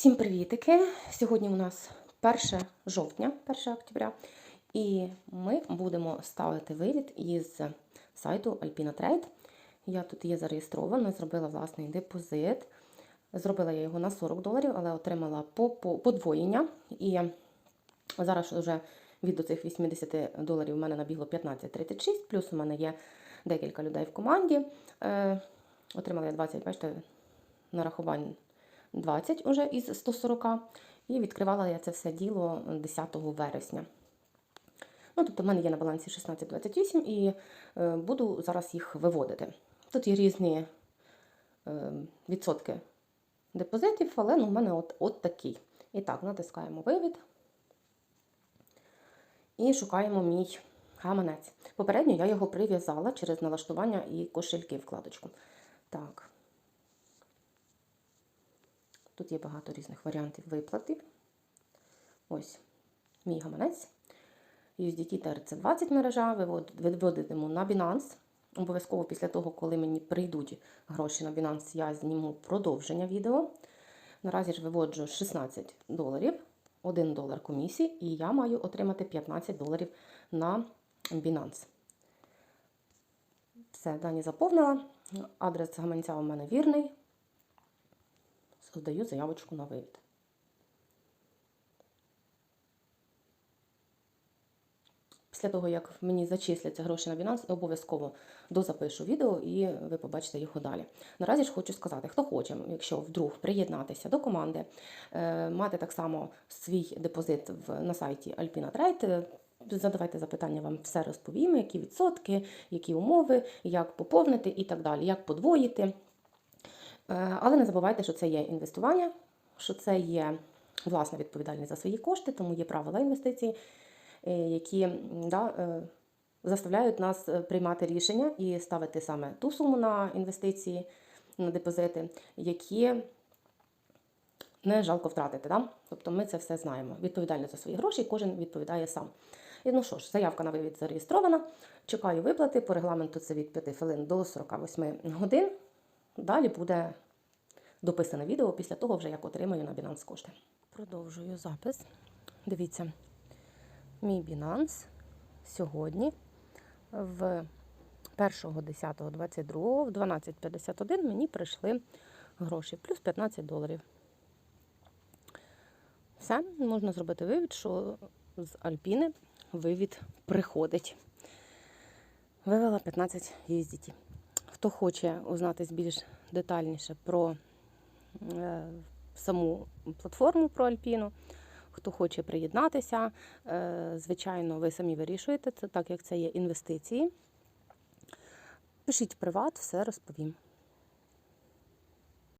Всім привітики! Сьогодні у нас 1 жовтня, 1 октября, і ми будемо ставити вивід із сайту Alpina Trade. Я тут є зареєстрована, зробила власний депозит. Зробила я його на 40 доларів, але отримала по- по- подвоєння. І зараз вже від цих 80 доларів у мене набігло 15,36, плюс у мене є декілька людей в команді. Е, отримала я 20, бачите, нарахувань 20 уже із 140. І відкривала я це все діло 10 вересня. Ну, тобто, в мене є на балансі 16,28 і е, буду зараз їх виводити. Тут є різні е, відсотки депозитів, але ну, в мене от, от такий. І так, натискаємо вивід і шукаємо мій гаманець. Попередньо я його прив'язала через налаштування і кошельки вкладочку. Так. Тут є багато різних варіантів виплати. Ось мій гаманець. USDT TRC20 мережа, вивод- виводитиму на Binance. Обов'язково після того, коли мені прийдуть гроші на Binance, я зніму продовження відео. Наразі ж виводжу 16 доларів, 1 долар комісії, і я маю отримати 15 доларів на Binance. Все, дані заповнила. Адрес гаманця у мене вірний. Создаю заявочку на вивід. Після того, як мені зачисляться гроші на Binance, обов'язково дозапишу відео і ви побачите його далі. Наразі ж хочу сказати, хто хоче, якщо вдруг приєднатися до команди, е, мати так само свій депозит на сайті Alpina Trade, е, задавайте запитання, вам все розповімо, які відсотки, які умови, як поповнити і так далі, як подвоїти. Е, Але не забувайте, що це є інвестування, що це є власна відповідальність за свої кошти, тому є правила інвестицій, е, які да, е, заставляють нас приймати рішення і ставити саме ту суму на інвестиції, на депозити, які не жалко втратити. Да? Тобто ми це все знаємо. Відповідальність за свої гроші, кожен відповідає сам. І ну що ж, заявка на вивід зареєстрована. Чекаю виплати. По регламенту це від 5 хвилин до 48 годин. Далі буде дописане відео після того, вже як отримаю на Binance кошти. Продовжую запис. Дивіться, мій Binance сьогодні в 1.10.22 в 12.51 мені прийшли гроші, плюс 15 доларів. Все, можна зробити вивід, що з Альпіни вивід приходить. Вивела 15 USDT. Хто хоче узнати більш детальніше про саму платформу про Альпіну, хто хоче приєднатися, е, звичайно, ви самі вирішуєте так як це є інвестиції. Пишіть приват, все розповім.